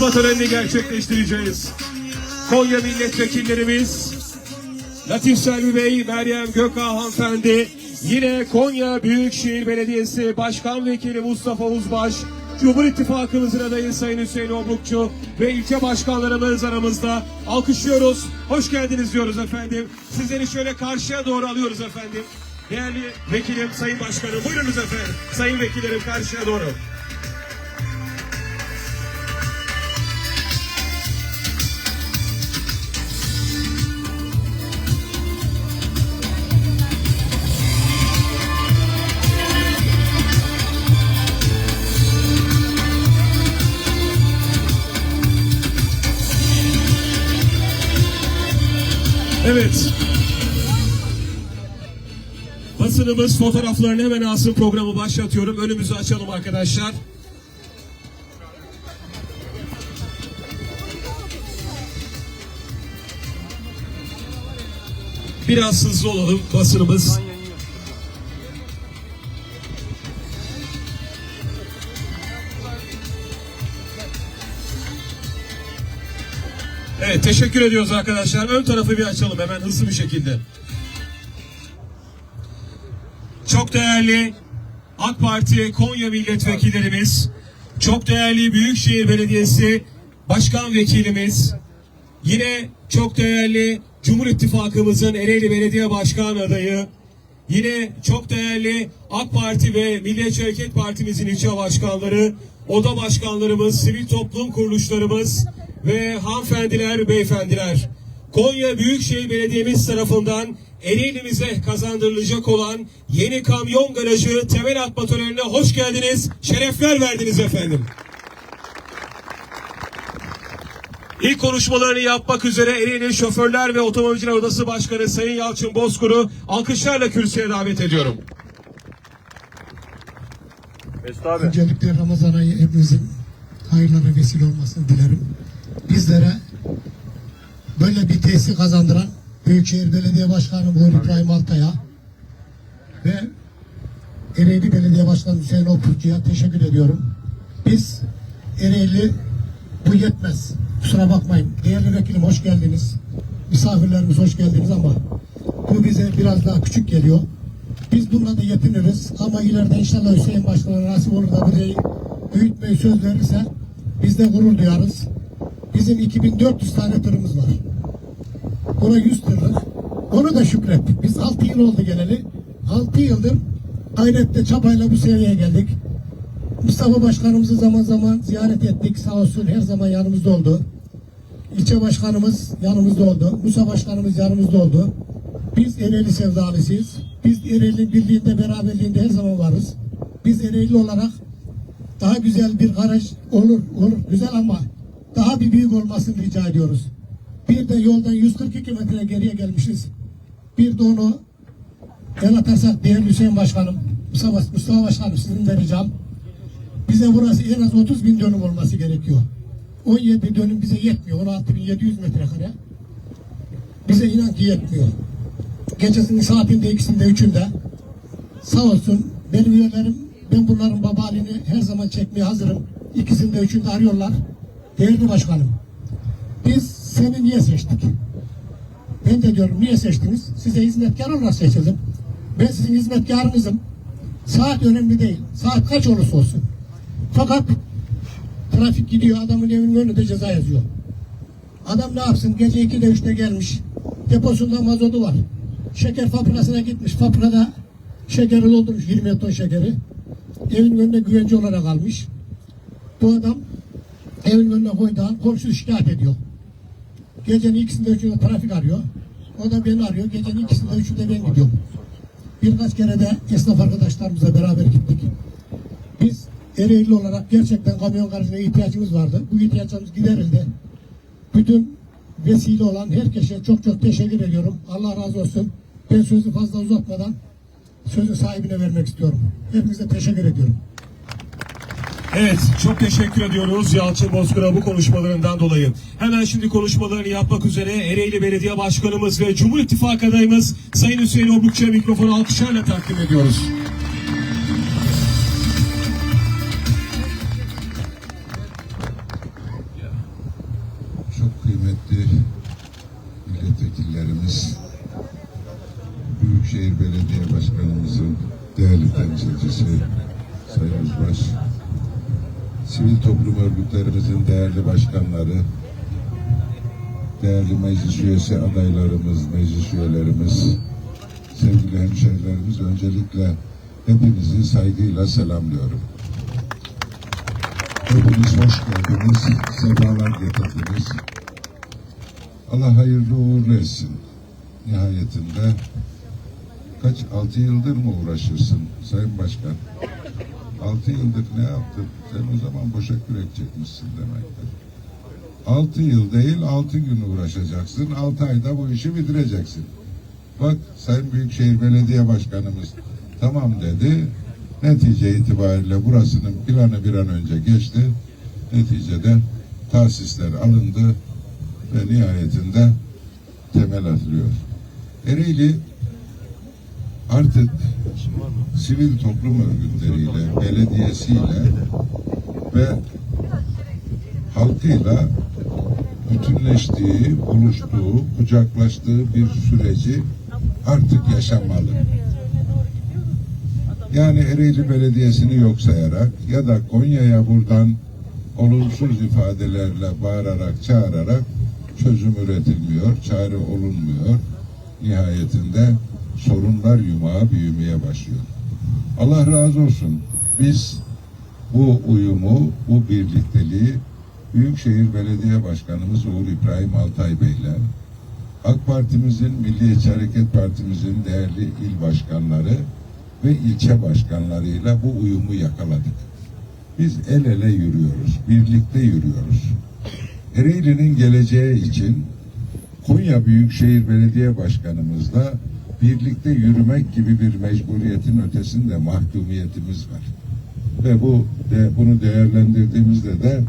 atma törenini gerçekleştireceğiz. Konya milletvekillerimiz Latif Selvi Bey, Meryem Gökağ hanımefendi, yine Konya Büyükşehir Belediyesi Başkan Vekili Mustafa Uzbaş, Cumhur İttifakımızın adayı Sayın Hüseyin Obrukçu ve ilçe başkanlarımız aramızda alkışlıyoruz. Hoş geldiniz diyoruz efendim. Sizleri şöyle karşıya doğru alıyoruz efendim. Değerli vekilim, sayın başkanım, buyurunuz efendim. Sayın vekillerim karşıya doğru. Evet. Basınımız fotoğraflarını hemen alsın programı başlatıyorum. Önümüzü açalım arkadaşlar. Biraz hızlı olalım basınımız. Evet teşekkür ediyoruz arkadaşlar. Ön tarafı bir açalım hemen hızlı bir şekilde. Çok değerli AK Parti Konya milletvekillerimiz, çok değerli Büyükşehir Belediyesi Başkan Vekilimiz, yine çok değerli Cumhur İttifakımızın Ereğli Belediye Başkan adayı, yine çok değerli AK Parti ve Milliyetçi Hareket Partimizin ilçe başkanları, oda başkanlarımız, sivil toplum kuruluşlarımız ve hanımefendiler, beyefendiler. Konya Büyükşehir Belediye'miz tarafından Ereğli'mize kazandırılacak olan yeni kamyon garajı temel atma törenine hoş geldiniz, şerefler verdiniz efendim. İlk konuşmalarını yapmak üzere Ereğli Şoförler ve Otomobilciler Odası Başkanı Sayın Yalçın Bozkur'u alkışlarla kürsüye davet ediyorum. Mesut abi. Öncelikle Ramazan ayı hepimizin hayırlara vesile olmasını dilerim. Bizlere böyle bir tesis kazandıran Büyükşehir Belediye Başkanı Uğur İbrahim Altay'a ve Ereğli Belediye Başkanı Hüseyin Opurcu'ya teşekkür ediyorum. Biz Ereğli bu yetmez. Kusura bakmayın. Değerli vekilim hoş geldiniz. Misafirlerimiz hoş geldiniz ama bu bize biraz daha küçük geliyor. Biz bununla da yetiniriz ama ileride inşallah Hüseyin Başkan'a nasip olur da burayı büyütmeyi söz verirse biz de gurur duyarız. Bizim 2400 tane tırımız var. Buna 100 tırlık. Onu da şükrettik. Biz 6 yıl oldu geleli. 6 yıldır gayrette çabayla bu seviyeye geldik. Mustafa Başkanımızı zaman zaman ziyaret ettik. Sağ olsun her zaman yanımızda oldu. İlçe başkanımız yanımızda oldu. Musa başkanımız yanımızda oldu. Biz Ereğli sevdalısıyız. Biz Ereğli birliğinde, beraberliğinde her zaman varız. Biz Ereğli olarak daha güzel bir garaj olur, olur güzel ama daha bir büyük olmasını rica ediyoruz. Bir de yoldan 142 metre geriye gelmişiz. Bir de onu el atarsak değerli Hüseyin Başkanım, Mustafa, Mustafa Başkanım sizin de ricam. Bize burası en az 30 bin dönüm olması gerekiyor. 17 dönüm bize yetmiyor. 16 bin 700 metrekare. Bize inan ki yetmiyor. Gecesinin saatinde, ikisinde, üçünde sağ olsun benim üyelerim ben bunların baba halini her zaman çekmeye hazırım. İkisinde, üçünde arıyorlar. Değerli başkanım, biz seni niye seçtik? Ben de diyorum niye seçtiniz? Size hizmetkar olarak seçildim. Ben sizin hizmetkarınızım. Saat önemli değil. Saat kaç olursa olsun. Fakat trafik gidiyor adamın evinin önünde ceza yazıyor. Adam ne yapsın? Gece 2'de 3'te gelmiş. Deposunda mazotu var. Şeker fabrikasına gitmiş. Fabrikada şekeri doldurmuş 20 ton şekeri. Evin önünde güvence olarak almış. Bu adam evin önüne koyduğu an komşu şikayet ediyor. Gecenin ikisinde üçünde trafik arıyor. O da beni arıyor. Gecenin ikisinde üçünde ben gidiyorum. Birkaç kere de esnaf arkadaşlarımızla beraber gittik. Biz Ereğli olarak gerçekten kamyon garajına ihtiyacımız vardı. Bu ihtiyaçlarımız giderildi. Bütün vesile olan herkese çok çok teşekkür ediyorum. Allah razı olsun. Ben sözü fazla uzatmadan sözü sahibine vermek istiyorum. Hepinize teşekkür ediyorum. Evet, çok teşekkür ediyoruz Yalçın Bozkır'a bu konuşmalarından dolayı. Hemen şimdi konuşmalarını yapmak üzere Ereğli Belediye Başkanımız ve Cumhur İttifakı adayımız Sayın Hüseyin Obrukçu'ya mikrofonu alkışlarla takdim ediyoruz. Başkanları, değerli meclis üyesi adaylarımız, meclis üyelerimiz, sevgili hemşehrilerimiz öncelikle hepinizi saygıyla selamlıyorum. Hepiniz hoş geldiniz, sefalar getirdiniz. Allah hayırlı uğurlu etsin. Nihayetinde kaç, altı yıldır mı uğraşırsın Sayın Başkan? Altı yıldır ne yaptın? Sen o zaman boşa kürek çekmişsin demektir. Altı yıl değil, altı gün uğraşacaksın. Altı ayda bu işi bitireceksin. Bak Sayın Büyükşehir Belediye Başkanımız tamam dedi. Netice itibariyle burasının planı bir an önce geçti. Neticede tahsisler alındı ve nihayetinde temel atılıyor. Ereğli artık sivil toplum örgütleriyle, belediyesiyle ve halkıyla bütünleştiği, buluştuğu, kucaklaştığı bir süreci artık yaşamalı. Yani Ereğli Belediyesi'ni yok sayarak ya da Konya'ya buradan olumsuz ifadelerle bağırarak, çağırarak çözüm üretilmiyor, çare olunmuyor. Nihayetinde sorunlar yumağı büyümeye başlıyor. Allah razı olsun. Biz bu uyumu, bu birlikteliği Büyükşehir Belediye Başkanımız Uğur İbrahim Altay Bey'le AK Partimizin, Milliyetçi Hareket Partimizin değerli il başkanları ve ilçe başkanlarıyla bu uyumu yakaladık. Biz el ele yürüyoruz, birlikte yürüyoruz. Ereğli'nin geleceği için Konya Büyükşehir Belediye Başkanımızla birlikte yürümek gibi bir mecburiyetin ötesinde mahkumiyetimiz var. Ve bu de, bunu değerlendirdiğimizde de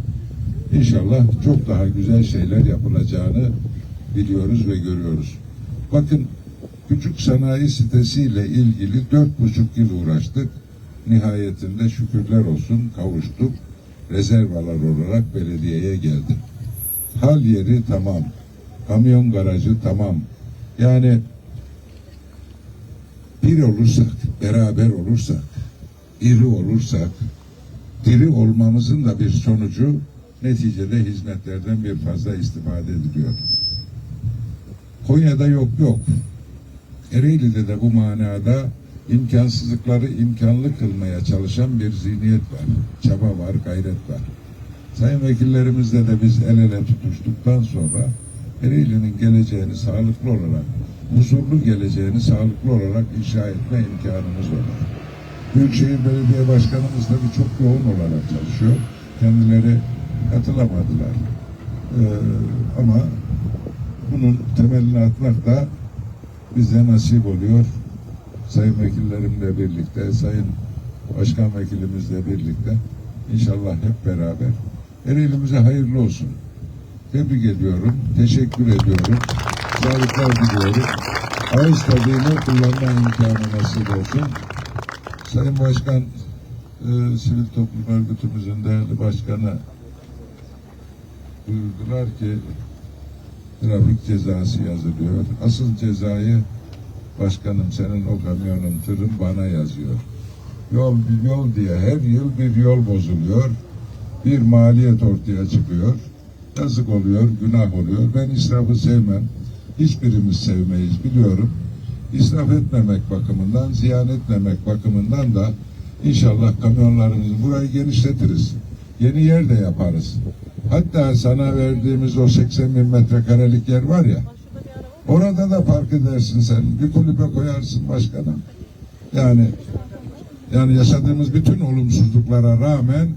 inşallah çok daha güzel şeyler yapılacağını biliyoruz ve görüyoruz. Bakın küçük sanayi sitesiyle ilgili dört buçuk yıl uğraştık. Nihayetinde şükürler olsun kavuştuk. Rezervalar olarak belediyeye geldi. Hal yeri tamam. Kamyon garajı tamam. Yani bir olursak, beraber olursak, iri olursak, diri olmamızın da bir sonucu neticede hizmetlerden bir fazla istifade ediliyor. Konya'da yok yok. Ereğli'de de bu manada imkansızlıkları imkanlı kılmaya çalışan bir zihniyet var. Çaba var, gayret var. Sayın vekillerimizle de biz el ele tutuştuktan sonra Ereğli'nin geleceğini sağlıklı olarak, huzurlu geleceğini sağlıklı olarak inşa etme imkanımız var. Büyükşehir Belediye Başkanımız da çok yoğun olarak çalışıyor. Kendileri katılamadılar. Ee, ama bunun temelini atmak da bize nasip oluyor. Sayın vekillerimle birlikte, sayın başkan vekilimizle birlikte inşallah hep beraber Ereğli'mize hayırlı olsun. Tebrik ediyorum, teşekkür ediyorum. Sağlıklar diliyorum. Ağız tadıyla kullanma imkanı nasip olsun. Sayın Başkan, e, Sivil Toplum Örgütümüzün değerli başkanı buyurdular ki trafik cezası yazılıyor. Asıl cezayı başkanım senin o kamyonun tırın bana yazıyor. Yol yol diye her yıl bir yol bozuluyor. Bir maliyet ortaya çıkıyor. Yazık oluyor, günah oluyor. Ben israfı sevmem. Hiçbirimiz sevmeyiz biliyorum. İsraf etmemek bakımından, ziyan etmemek bakımından da inşallah kamyonlarımızı burayı genişletiriz. Yeni yer de yaparız. Hatta sana verdiğimiz o 80 bin metrekarelik yer var ya, orada da park edersin sen. Bir kulübe koyarsın başkanım. Yani yani yaşadığımız bütün olumsuzluklara rağmen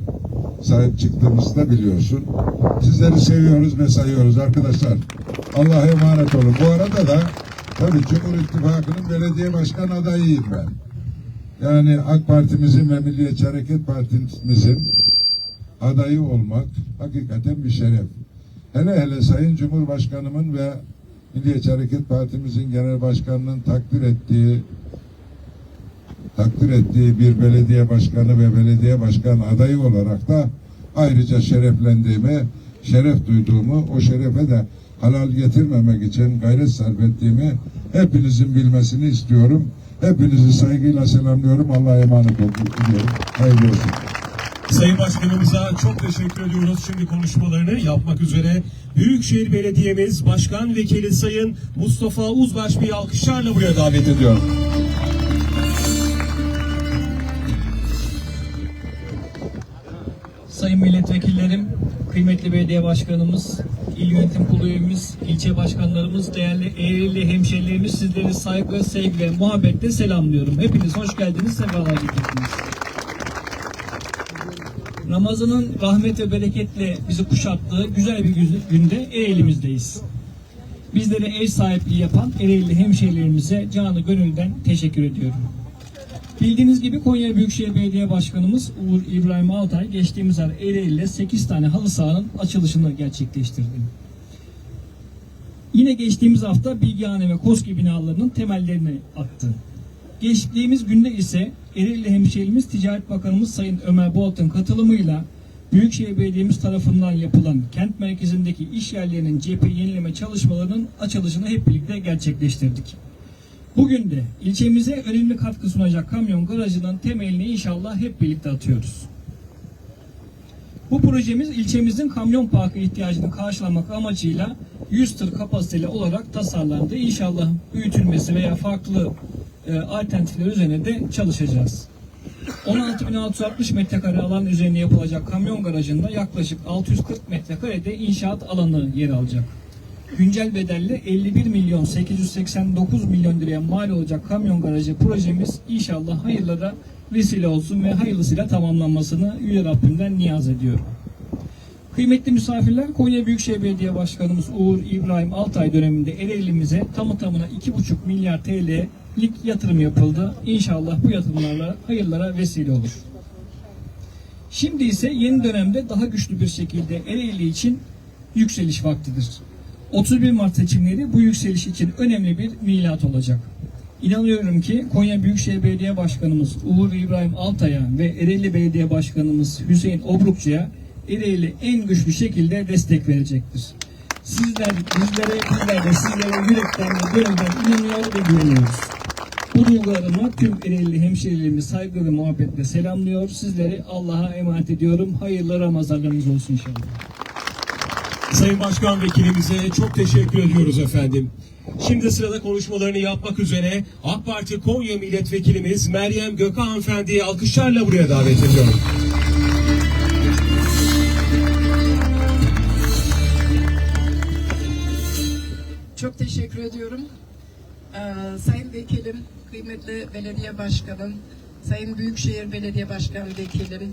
sahip çıktığımızı da biliyorsun. Sizleri seviyoruz ve sayıyoruz arkadaşlar. Allah'a emanet olun. Bu arada da tabii Cumhur İttifakı'nın belediye başkan adayıyım ben. Yani AK Parti'mizin ve Milliyetçi Hareket Parti'mizin adayı olmak hakikaten bir şeref. Hele hele Sayın Cumhurbaşkanımın ve Milliyetçi Hareket Partimizin genel başkanının takdir ettiği takdir ettiği bir belediye başkanı ve belediye başkan adayı olarak da ayrıca şereflendiğimi, şeref duyduğumu, o şerefe de halal getirmemek için gayret sarf ettiğimi hepinizin bilmesini istiyorum. Hepinizi saygıyla selamlıyorum. Allah'a emanet olun. Hayırlı olsun. Sayın Başkanımıza çok teşekkür ediyoruz. Şimdi konuşmalarını yapmak üzere Büyükşehir Belediye'miz Başkan Vekili Sayın Mustafa Uzbaş Bey'i alkışlarla buraya davet ediyorum. Sayın milletvekillerim, kıymetli belediye başkanımız, il yönetim kurulu üyemiz, ilçe başkanlarımız, değerli Eğrili hemşehrilerimiz sizleri saygı, sevgi ve muhabbetle selamlıyorum. Hepiniz hoş geldiniz, sefalar getirdiniz. Ramazan'ın rahmet ve bereketle bizi kuşattığı güzel bir günde Ereğli'mizdeyiz. Bizlere ev sahipliği yapan Ereğli hemşehrilerimize canı gönülden teşekkür ediyorum. Bildiğiniz gibi Konya Büyükşehir Belediye Başkanımız Uğur İbrahim Altay geçtiğimiz ay Ereğli'de 8 tane halı sahanın açılışını gerçekleştirdi. Yine geçtiğimiz hafta Bilgihane ve Koski binalarının temellerini attı. Geçtiğimiz günde ise Ereğli hemşehrimiz Ticaret Bakanımız Sayın Ömer Bolt'un katılımıyla Büyükşehir Belediye'miz tarafından yapılan kent merkezindeki iş yerlerinin cephe yenileme çalışmalarının açılışını hep birlikte gerçekleştirdik. Bugün de ilçemize önemli katkı sunacak kamyon garajının temelini inşallah hep birlikte atıyoruz. Bu projemiz ilçemizin kamyon parkı ihtiyacını karşılamak amacıyla 100 tır kapasiteli olarak tasarlandı. İnşallah büyütülmesi veya farklı e, alternatifler üzerine de çalışacağız. 16.660 metrekare alan üzerine yapılacak kamyon garajında yaklaşık 640 metrekarede inşaat alanı yer alacak. Güncel bedelle 51 milyon 889 milyon liraya mal olacak kamyon garajı projemiz inşallah hayırlara vesile olsun ve hayırlısıyla tamamlanmasını Yüce Rabbimden niyaz ediyorum. Kıymetli misafirler, Konya Büyükşehir Belediye Başkanımız Uğur İbrahim Altay döneminde Ereğli'mize tamı tamına 2,5 milyar TL'lik yatırım yapıldı. İnşallah bu yatırımlarla hayırlara vesile olur. Şimdi ise yeni dönemde daha güçlü bir şekilde Ereğli için yükseliş vaktidir. 31 Mart seçimleri bu yükseliş için önemli bir milat olacak. İnanıyorum ki Konya Büyükşehir Belediye Başkanımız Uğur İbrahim Altay'a ve Ereğli Belediye Başkanımız Hüseyin Obrukçu'ya Ereğli en güçlü şekilde destek verecektir. Sizler, bizlere, bizler de sizlere yürekten ve gönülden inanıyor ve güveniyoruz. Bu duygularımla tüm Ereğli hemşehrilerimi saygı ve muhabbetle selamlıyor. Sizleri Allah'a emanet ediyorum. Hayırlı Ramazanlarınız olsun inşallah. Sayın Başkan Vekilimize çok teşekkür ediyoruz efendim. Şimdi sırada konuşmalarını yapmak üzere AK Parti Konya Milletvekilimiz Meryem Gökhan Hanımefendi'yi alkışlarla buraya davet ediyorum. Çok teşekkür ediyorum. Ee, Sayın Vekilim, kıymetli belediye başkanım, Sayın Büyükşehir Belediye Başkan Vekilim,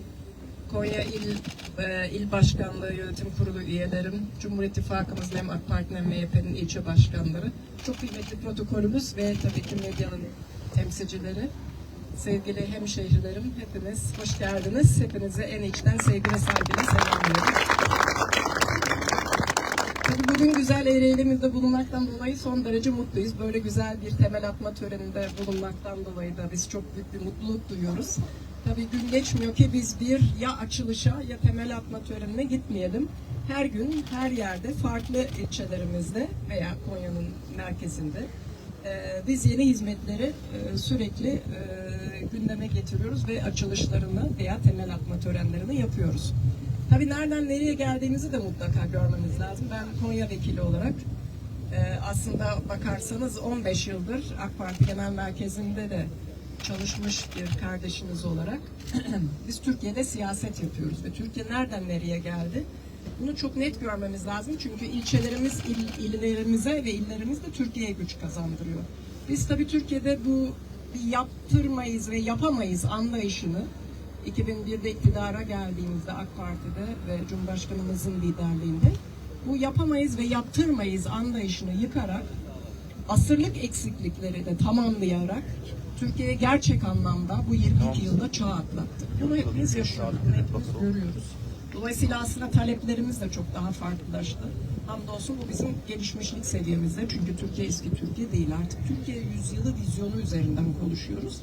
Konya İl e, İl Başkanlığı Yönetim Kurulu üyelerim, Cumhur İttifakımızın hem AK Parti'nin hem MHP'nin ilçe başkanları, çok kıymetli protokolümüz ve tabii ki medyanın temsilcileri, sevgili hemşehrilerim, hepiniz hoş geldiniz. Hepinize en içten sevgi ve saygıyla selamlıyorum. Bugün güzel Ereğli'mizde bulunmaktan dolayı son derece mutluyuz. Böyle güzel bir temel atma töreninde bulunmaktan dolayı da biz çok büyük bir mutluluk duyuyoruz. Tabii gün geçmiyor ki biz bir ya açılışa ya temel atma törenine gitmeyelim. Her gün her yerde farklı ilçelerimizde veya Konya'nın merkezinde e, biz yeni hizmetleri e, sürekli e, gündeme getiriyoruz ve açılışlarını veya temel atma törenlerini yapıyoruz. Tabii nereden nereye geldiğimizi de mutlaka görmemiz lazım. Ben Konya vekili olarak e, aslında bakarsanız 15 yıldır AK Parti Genel Merkezi'nde de çalışmış bir kardeşiniz olarak biz Türkiye'de siyaset yapıyoruz ve Türkiye nereden nereye geldi? Bunu çok net görmemiz lazım çünkü ilçelerimiz il, illerimize ve illerimiz de Türkiye'ye güç kazandırıyor. Biz tabii Türkiye'de bu yaptırmayız ve yapamayız anlayışını 2001'de iktidara geldiğimizde AK Parti'de ve Cumhurbaşkanımızın liderliğinde bu yapamayız ve yaptırmayız anlayışını yıkarak asırlık eksiklikleri de tamamlayarak Türkiye'ye gerçek anlamda bu 22 yılda çağ atlattı. Bunu hepimiz yaşıyoruz, bunu hepimiz görüyoruz. Dolayısıyla aslında taleplerimiz de çok daha farklılaştı. Hamdolsun bu bizim gelişmişlik seviyemizde. Çünkü Türkiye eski Türkiye değil artık. Türkiye yüzyılı vizyonu üzerinden konuşuyoruz.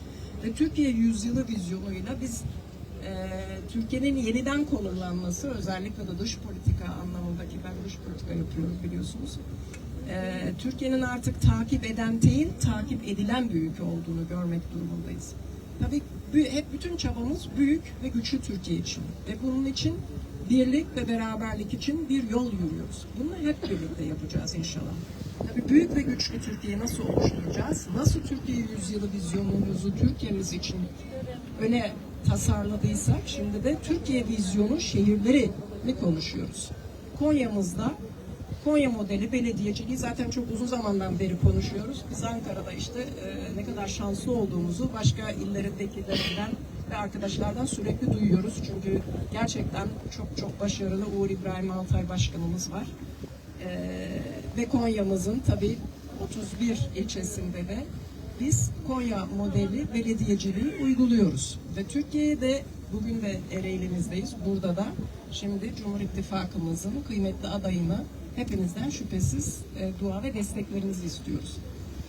Ve Türkiye yüzyılı vizyonuyla biz e, Türkiye'nin yeniden konumlanması özellikle de dış politika anlamında ki ben dış politika yapıyorum biliyorsunuz. Ee, Türkiye'nin artık takip eden değil, takip edilen bir ülke olduğunu görmek durumundayız. Tabii hep bütün çabamız büyük ve güçlü Türkiye için ve bunun için birlik ve beraberlik için bir yol yürüyoruz. Bunu hep birlikte yapacağız inşallah. Tabii büyük ve güçlü Türkiye'yi nasıl oluşturacağız? Nasıl Türkiye yüzyılı vizyonumuzu Türkiye'miz için öne tasarladıysak şimdi de Türkiye vizyonu şehirleri mi konuşuyoruz? Konya'mızda Konya modeli belediyeciliği zaten çok uzun zamandan beri konuşuyoruz. Biz Ankara'da işte e, ne kadar şanslı olduğumuzu başka illerindekilerden ve arkadaşlardan sürekli duyuyoruz. Çünkü gerçekten çok çok başarılı Uğur İbrahim Altay Başkanımız var. E, ve Konya'mızın tabii 31 ilçesinde de biz Konya modeli belediyeciliği uyguluyoruz. Ve Türkiye'de bugün de Ereğli'mizdeyiz. Burada da şimdi Cumhur İttifakımızın kıymetli adayını hepinizden şüphesiz e, dua ve desteklerinizi istiyoruz.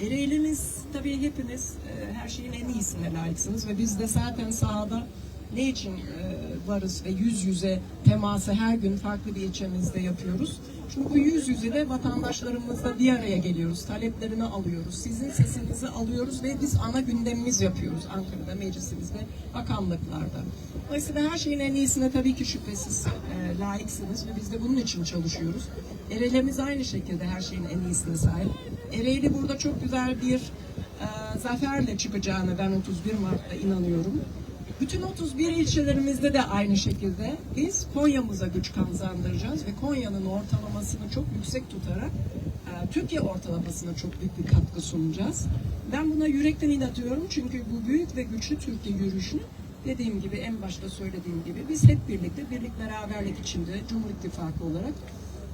Ereğli'miz tabii hepiniz e, her şeyin en iyisine layıksınız ve biz de zaten sahada ne için e, varız ve yüz yüze teması her gün farklı bir ilçemizde yapıyoruz. Çünkü bu yüz yüze de vatandaşlarımızla bir araya geliyoruz. Taleplerini alıyoruz. Sizin sesinizi alıyoruz ve biz ana gündemimiz yapıyoruz Ankara'da, meclisimizde, bakanlıklarda. Dolayısıyla her şeyin en iyisine tabii ki şüphesiz e, layıksınız ve biz de bunun için çalışıyoruz. Ereğli'miz aynı şekilde her şeyin en iyisine sahip. Ereğli burada çok güzel bir e, zaferle çıkacağını ben 31 Mart'ta inanıyorum. Bütün 31 ilçelerimizde de aynı şekilde biz Konya'mıza güç kazandıracağız ve Konya'nın ortalamasını çok yüksek tutarak e, Türkiye ortalamasına çok büyük bir katkı sunacağız. Ben buna yürekten inanıyorum çünkü bu büyük ve güçlü Türkiye yürüyüşünü dediğim gibi en başta söylediğim gibi biz hep birlikte birlik beraberlik içinde Cumhur İttifakı olarak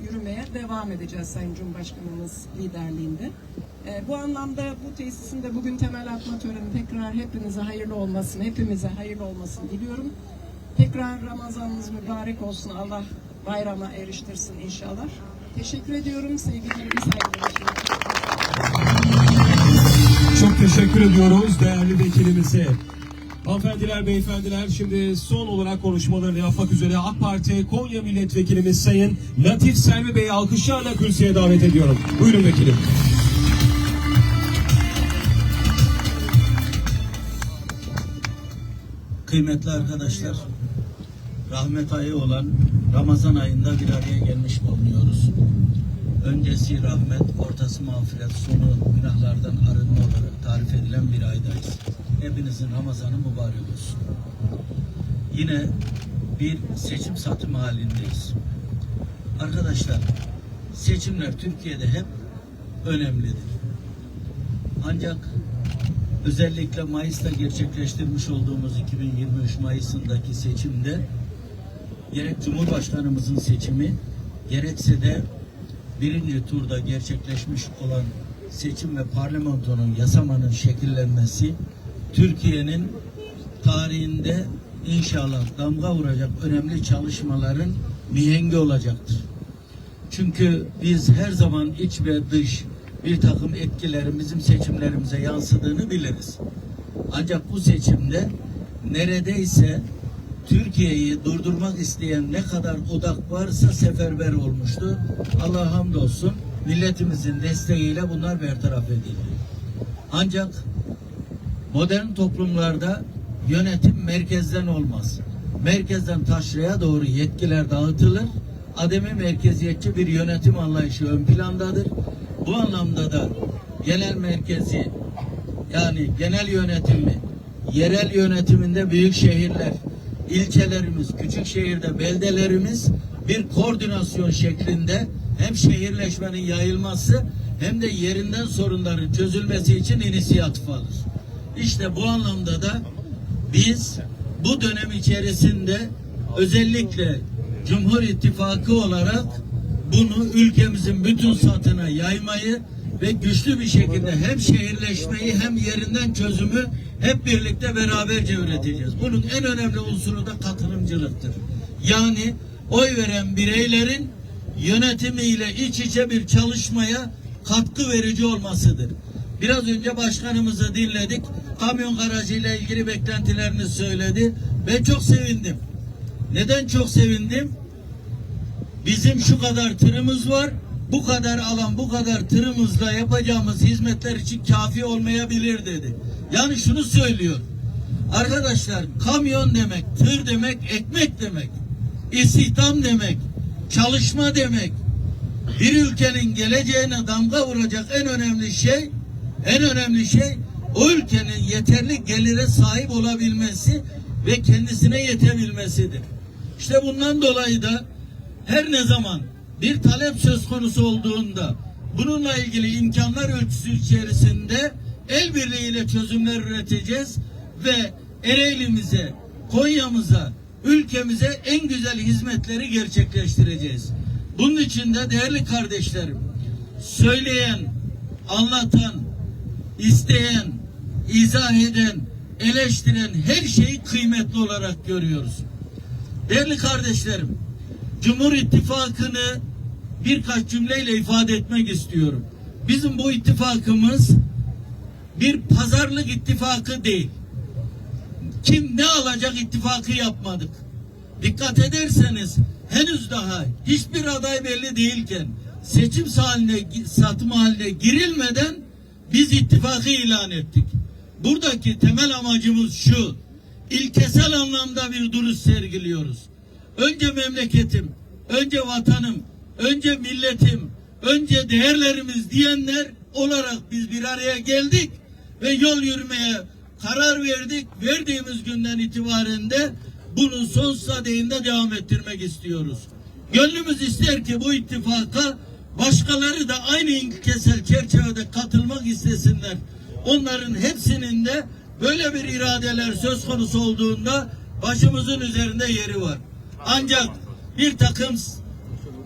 yürümeye devam edeceğiz Sayın Cumhurbaşkanımız liderliğinde. Ee, bu anlamda bu tesisin de bugün temel atma töreni tekrar hepinize hayırlı olmasını, hepimize hayırlı olmasını diliyorum. Tekrar Ramazanınız mübarek olsun. Allah bayrama eriştirsin inşallah. Teşekkür ediyorum. Sevgilerimi, saygılarımı. Çok teşekkür ediyoruz değerli vekilimize. Hanımefendiler, beyefendiler şimdi son olarak konuşmalarını yapmak üzere AK Parti Konya Milletvekilimiz Sayın Latif Selvi Bey'i alkışlarla kürsüye davet ediyorum. Buyurun vekilim. Kıymetli arkadaşlar, rahmet ayı olan Ramazan ayında bir araya gelmiş bulunuyoruz. Öncesi rahmet, ortası mağfiret, sonu günahlardan arınma olarak tarif edilen bir aydayız. Hepinizin Ramazanı mübarek olsun. Yine bir seçim satım halindeyiz. Arkadaşlar, seçimler Türkiye'de hep önemlidir. Ancak özellikle Mayıs'ta gerçekleştirmiş olduğumuz 2023 Mayıs'ındaki seçimde gerek Cumhurbaşkanımızın seçimi gerekse de birinci turda gerçekleşmiş olan seçim ve parlamentonun yasamanın şekillenmesi Türkiye'nin tarihinde inşallah damga vuracak önemli çalışmaların mihengi olacaktır. Çünkü biz her zaman iç ve dış bir takım etkilerin bizim seçimlerimize yansıdığını biliriz. Ancak bu seçimde neredeyse Türkiye'yi durdurmak isteyen ne kadar odak varsa seferber olmuştu. Allah hamdolsun milletimizin desteğiyle bunlar bertaraf edildi. Ancak modern toplumlarda yönetim merkezden olmaz. Merkezden taşraya doğru yetkiler dağıtılır. Ademi merkeziyetçi bir yönetim anlayışı ön plandadır. Bu anlamda da genel merkezi yani genel yönetimi, yerel yönetiminde büyük şehirler, ilçelerimiz, küçük şehirde beldelerimiz bir koordinasyon şeklinde hem şehirleşmenin yayılması hem de yerinden sorunların çözülmesi için inisiyatif alır. İşte bu anlamda da biz bu dönem içerisinde özellikle Cumhur İttifakı olarak bunu ülkemizin bütün satına yaymayı ve güçlü bir şekilde hem şehirleşmeyi hem yerinden çözümü hep birlikte beraberce üreteceğiz. Bunun en önemli unsuru da katılımcılıktır. Yani oy veren bireylerin yönetimiyle iç içe bir çalışmaya katkı verici olmasıdır. Biraz önce başkanımızı dinledik. Kamyon garajıyla ilgili beklentilerini söyledi. Ben çok sevindim. Neden çok sevindim? Bizim şu kadar tırımız var. Bu kadar alan, bu kadar tırımızla yapacağımız hizmetler için kafi olmayabilir dedi. Yani şunu söylüyor. Arkadaşlar kamyon demek, tır demek, ekmek demek. istihdam demek, çalışma demek. Bir ülkenin geleceğine damga vuracak en önemli şey, en önemli şey o ülkenin yeterli gelire sahip olabilmesi ve kendisine yetebilmesidir. İşte bundan dolayı da her ne zaman bir talep söz konusu olduğunda bununla ilgili imkanlar ölçüsü içerisinde el birliğiyle çözümler üreteceğiz ve Ereğli'mize, Konya'mıza, ülkemize en güzel hizmetleri gerçekleştireceğiz. Bunun için de değerli kardeşlerim, söyleyen, anlatan, isteyen, izah eden, eleştiren her şeyi kıymetli olarak görüyoruz. Değerli kardeşlerim, Cumhur İttifakı'nı birkaç cümleyle ifade etmek istiyorum. Bizim bu ittifakımız bir pazarlık ittifakı değil. Kim ne alacak ittifakı yapmadık. Dikkat ederseniz henüz daha hiçbir aday belli değilken seçim haline satım haline girilmeden biz ittifakı ilan ettik. Buradaki temel amacımız şu. ilkesel anlamda bir duruş sergiliyoruz. Önce memleketim, önce vatanım, önce milletim, önce değerlerimiz diyenler olarak biz bir araya geldik ve yol yürümeye karar verdik. Verdiğimiz günden itibaren de bunu sonsuza değin de devam ettirmek istiyoruz. Gönlümüz ister ki bu ittifaka başkaları da aynı ilkesel çerçevede katılmak istesinler. Onların hepsinin de böyle bir iradeler söz konusu olduğunda başımızın üzerinde yeri var. Ancak bir takım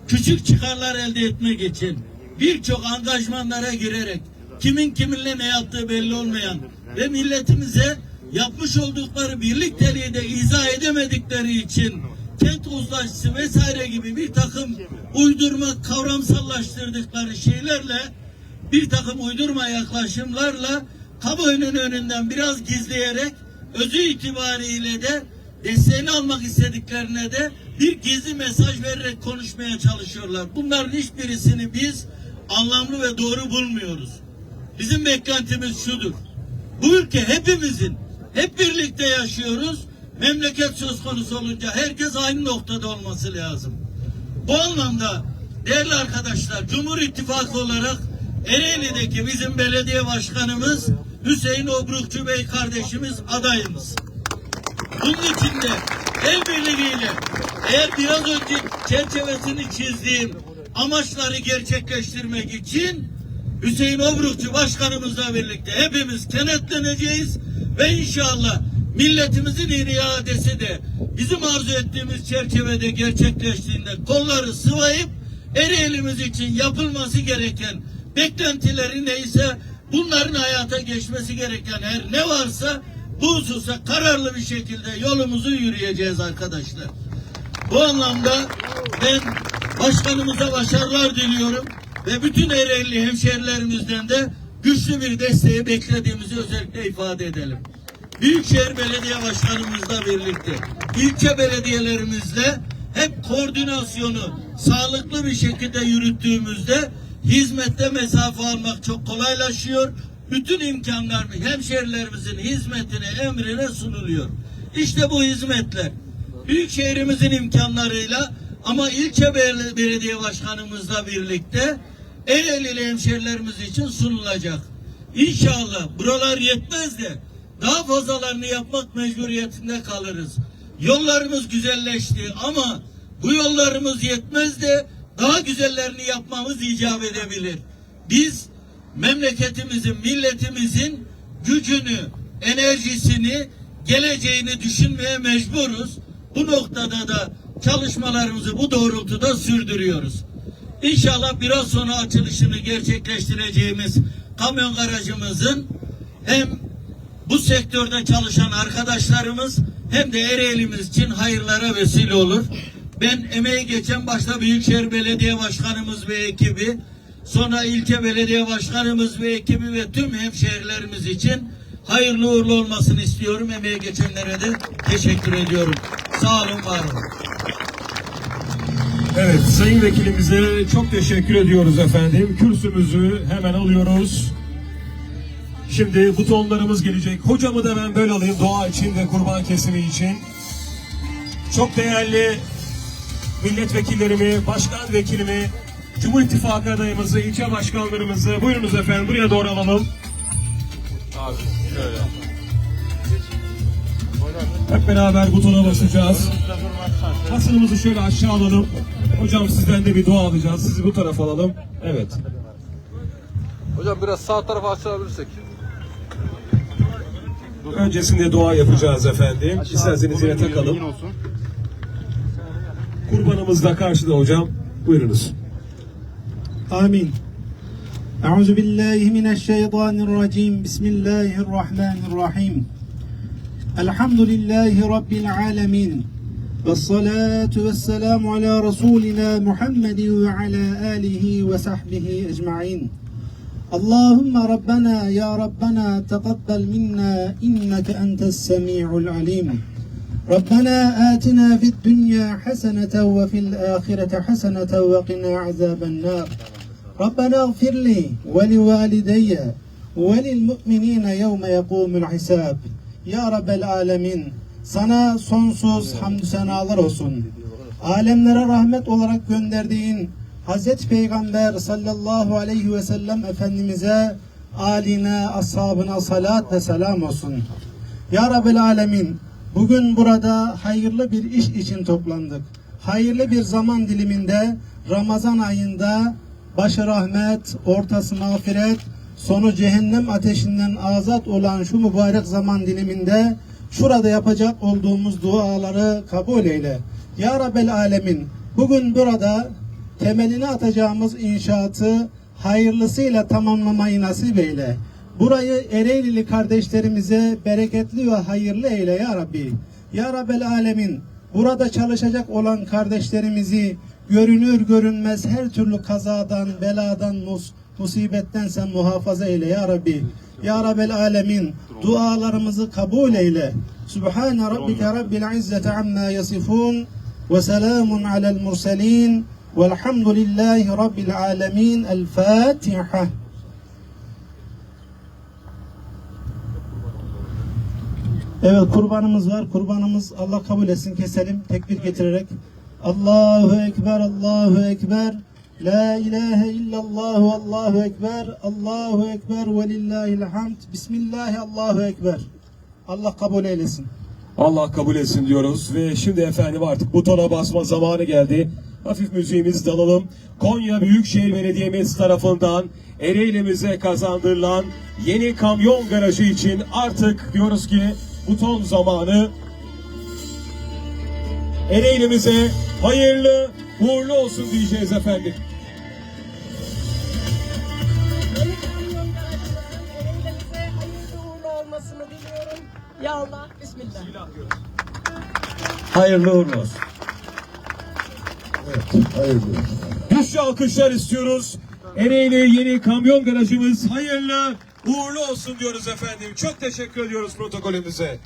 küçük çıkarlar elde etmek için birçok angajmanlara girerek kimin kiminle ne yaptığı belli olmayan ve milletimize yapmış oldukları birlikteliği de izah edemedikleri için kent uzlaşısı vesaire gibi bir takım uydurma kavramsallaştırdıkları şeylerle bir takım uydurma yaklaşımlarla kamuoyunun önünden biraz gizleyerek özü itibariyle de desteğini almak istediklerine de bir gizli mesaj vererek konuşmaya çalışıyorlar. Bunların hiçbirisini biz anlamlı ve doğru bulmuyoruz. Bizim beklentimiz şudur. Bu ülke hepimizin, hep birlikte yaşıyoruz. Memleket söz konusu olunca herkes aynı noktada olması lazım. Bu anlamda değerli arkadaşlar Cumhur İttifakı olarak Ereğli'deki bizim belediye başkanımız Hüseyin Obrukçu Bey kardeşimiz adayımız. Bunun için de el birliğiyle eğer biraz önce çerçevesini çizdiğim amaçları gerçekleştirmek için Hüseyin Obrukçu başkanımızla birlikte hepimiz kenetleneceğiz ve inşallah milletimizin iradesi de bizim arzu ettiğimiz çerçevede gerçekleştiğinde kolları sıvayıp Ereğlimiz için yapılması gereken beklentileri neyse bunların hayata geçmesi gereken her ne varsa bu hususa kararlı bir şekilde yolumuzu yürüyeceğiz arkadaşlar. Bu anlamda ben başkanımıza başarılar diliyorum ve bütün Ereğli hemşerilerimizden de güçlü bir desteği beklediğimizi özellikle ifade edelim. Büyükşehir Belediye Başkanımızla birlikte ilçe belediyelerimizle hep koordinasyonu sağlıklı bir şekilde yürüttüğümüzde hizmette mesafe almak çok kolaylaşıyor. Bütün imkanlar hemşerilerimizin hizmetine, emrine sunuluyor. İşte bu hizmetler büyükşehirimizin imkanlarıyla ama ilçe bel- belediye başkanımızla birlikte Ereğlili hemşerilerimiz için sunulacak. İnşallah buralar yetmez de daha fazlalarını yapmak mecburiyetinde kalırız. Yollarımız güzelleşti ama bu yollarımız yetmez de daha güzellerini yapmamız icap edebilir. Biz memleketimizin, milletimizin gücünü, enerjisini, geleceğini düşünmeye mecburuz. Bu noktada da çalışmalarımızı bu doğrultuda sürdürüyoruz. İnşallah biraz sonra açılışını gerçekleştireceğimiz kamyon garajımızın hem bu sektörde çalışan arkadaşlarımız hem de Ereğli'miz için hayırlara vesile olur. Ben emeği geçen başta Büyükşehir Belediye Başkanımız ve ekibi, sonra ilçe belediye başkanımız ve ekibi ve tüm hemşehrilerimiz için hayırlı uğurlu olmasını istiyorum. Emeği geçenlere de teşekkür ediyorum. Sağ olun, var olun. Evet, Sayın Vekilimize çok teşekkür ediyoruz efendim. Kürsümüzü hemen alıyoruz. Şimdi butonlarımız gelecek. Hocamı da ben böyle alayım doğa için ve kurban kesimi için. Çok değerli milletvekillerimi, başkan vekilimi, Cumhur İttifakı adayımızı, ilçe başkanlarımızı buyurunuz efendim buraya doğru alalım. Abi şöyle. Hep beraber butona basacağız. Basınımızı şöyle aşağı alalım. Hocam sizden de bir dua alacağız. Sizi bu tarafa alalım. Evet. Hocam biraz sağ tarafa açabilirsek. Öncesinde dua yapacağız efendim. İsterseniz yine takalım. Kurbanımız da karşıda hocam. Buyurunuz. آمين. أعوذ بالله من الشيطان الرجيم. بسم الله الرحمن الرحيم. الحمد لله رب العالمين. والصلاة والسلام على رسولنا محمد وعلى آله وصحبه أجمعين. اللهم ربنا يا ربنا تقبل منا إنك أنت السميع العليم. ربنا آتنا في الدنيا حسنة وفي الآخرة حسنة وقنا عذاب النار. ربنا اغفر لي ولوالدي وللمؤمنين يوم يقوم الحساب Ya Rabbel Alemin sana sonsuz hamdü senalar olsun. Alemlere rahmet olarak gönderdiğin Hazreti Peygamber sallallahu aleyhi ve sellem Efendimiz'e, aline, ashabına salat ve selam olsun. Ya Rabbel Alemin bugün burada hayırlı bir iş için toplandık. Hayırlı bir zaman diliminde Ramazan ayında başı rahmet, ortası mağfiret, sonu cehennem ateşinden azat olan şu mübarek zaman diliminde şurada yapacak olduğumuz duaları kabul eyle. Ya Rabbel Alemin bugün burada temelini atacağımız inşaatı hayırlısıyla tamamlamayı nasip eyle. Burayı Ereğlili kardeşlerimize bereketli ve hayırlı eyle ya Rabbi. Ya Rabbel Alemin burada çalışacak olan kardeşlerimizi görünür görünmez her türlü kazadan, beladan, mus musibetten sen muhafaza eyle ya Rabbi. Ya Rabbel Alemin dualarımızı kabul eyle. Subhane Rabbike Rabbil İzzeti amma yasifun ve selamun alel murselin velhamdülillahi Rabbil Alemin. El Fatiha. Evet kurbanımız var. Kurbanımız Allah kabul etsin keselim tekbir getirerek. Allahu Ekber, Allahu Ekber. La ilahe illallah, Allahu Ekber. Allahu Ekber ve lillahil hamd. Bismillah, Allahu Ekber. Allah kabul eylesin. Allah kabul etsin diyoruz ve şimdi efendim artık butona basma zamanı geldi. Hafif müziğimizi de alalım. Konya Büyükşehir Belediye'miz tarafından Ereğli'mize kazandırılan yeni kamyon garajı için artık diyoruz ki buton zamanı. Ereğli'mize hayırlı uğurlu olsun diyeceğiz efendim. Ya Allah, Bismillah. Hayırlı uğurlu olsun. Evet, hayırlı olsun. Güçlü alkışlar istiyoruz. Ereğli yeni kamyon garajımız hayırlı uğurlu olsun diyoruz efendim. Çok teşekkür ediyoruz protokolümüze.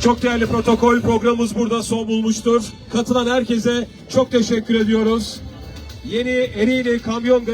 Çok değerli protokol programımız burada son bulmuştur. Katılan herkese çok teşekkür ediyoruz. Yeni Ereğli kamyon